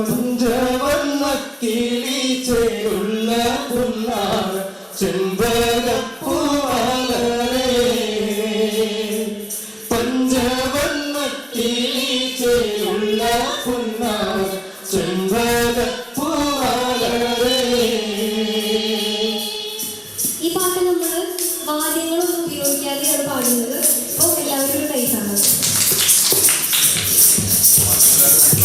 കൊഞ്ചവർണ കിളി ചേരുള്ള പുല്ലാണ് ചെമ്പകപ്പൂവാലേ പഞ്ചവർണ കിളി ചേരുള്ള പുല്ലാണ് ചെമ്പകപ്പൂവാലേ ഈ പാട്ട് നമ്മൾ വാദ്യങ്ങളൊന്നും ഉപയോഗിക്കാതെയാണ് പാടുന്നത്. അപ്പോൾ എല്ലാവരും കൈസാണ് Thank you.